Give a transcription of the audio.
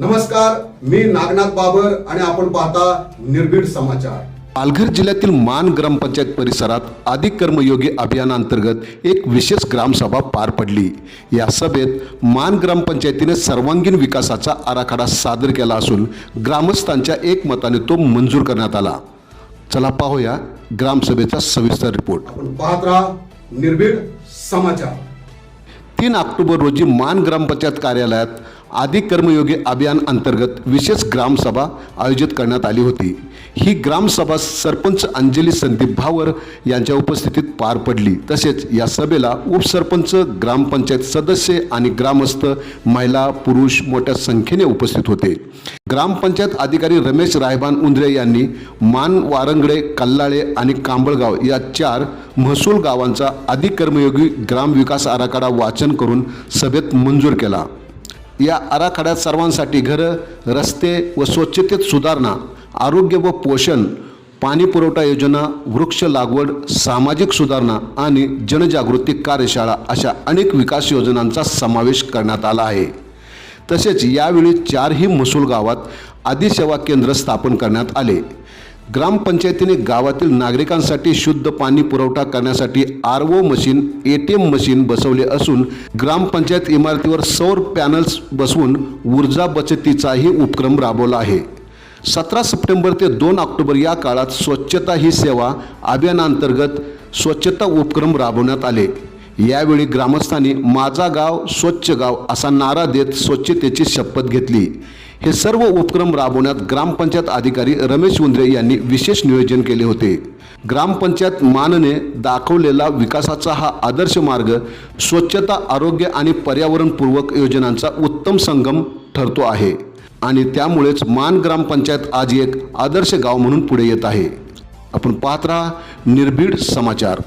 नमस्कार मी नागनाथ बाबर आणि आपण पाहता निर्भीड समाचार. पालघर जिल्ह्यातील मान ग्रामपंचायत परिसरात अधिक कर्मयोगी अभियानांतर्गत एक विशेष ग्रामसभा पार पडली. या सभेत मान ग्रामपंचायतीने सर्वांगीण विकासाचा आराखडा सादर केला असून ग्रामस्थांच्या एकमताने तो मंजूर करण्यात आला. चला पाहूया ग्रामसभेचा सविस्तर रिपोर्ट. आपण पाहत राहा निर्भीड समाचार. तीन ऑक्टोबर रोजी मान ग्रामपंचायत कार्यालयात आदिक कर्मयोगी अभियान अंतर्गत विशेष ग्रामसभा आयोजित करण्यात आली होती. ही ग्रामसभा सरपंच अंजली संदीप भावर यांच्या उपस्थितीत पार पडली. तसेच या सभेला उपसरपंच ग्रामपंचायत सदस्य आणि ग्रामस्थ महिला पुरुष मोठ्या संख्येने उपस्थित होते. ग्रामपंचायत अधिकारी रमेश रायबान उंद्रे यांनी मान वारंगडे कल्लाळे आणि कांबळगाव या चार महसूल गावांचा अधिक कर्मयोगी ग्रामविकास आराखडा वाचन करून सभेत मंजूर केला. या आराखड्यात सर्वांसाठी घरं रस्ते व स्वच्छतेत सुधारणा आरोग्य व पोषण पाणी पुरवठा योजना वृक्ष लागवड सामाजिक सुधारणा आणि जनजागृती कार्यशाळा अशा अनेक विकास योजनांचा समावेश करण्यात आला आहे. तसेच यावेळी चारही महसूल गावात आदिसेवा केंद्र स्थापन करण्यात आले. ग्रामपंचायतीने गावातील नागरिकांसाठी शुद्ध पाणी पुरवठा करण्यासाठी R O machine A T M machine बसवले असून ग्रामपंचायत इमारतीवर सौर पॅनल्स बसवून ऊर्जा बचतीचाही उपक्रम राबवला आहे. सतरा सप्टेंबर ते दोन ऑक्टोबर या काळात स्वच्छता ही सेवा अभियानांतर्गत स्वच्छता उपक्रम राबवण्यात आले. यावेळी ग्रामस्थांनी माझा गाव स्वच्छ गाव असा नारा देत स्वच्छतेची शपथ घेतली. हे सर्व उपक्रम राबवण्यात ग्रामपंचायत अधिकारी रमेश उंद्रे यांनी विशेष नियोजन केले होते. ग्रामपंचायत मानने दाखवलेला विकासाचा हा आदर्श मार्ग स्वच्छता आरोग्य आणि पर्यावरणपूर्वक योजनांचा उत्तम संगम ठरतो आहे आणि त्यामुळेच मान ग्रामपंचायत आज एक आदर्श गाव म्हणून पुढे येत आहे. आपण पाहत राहा निर्भीड समाचार.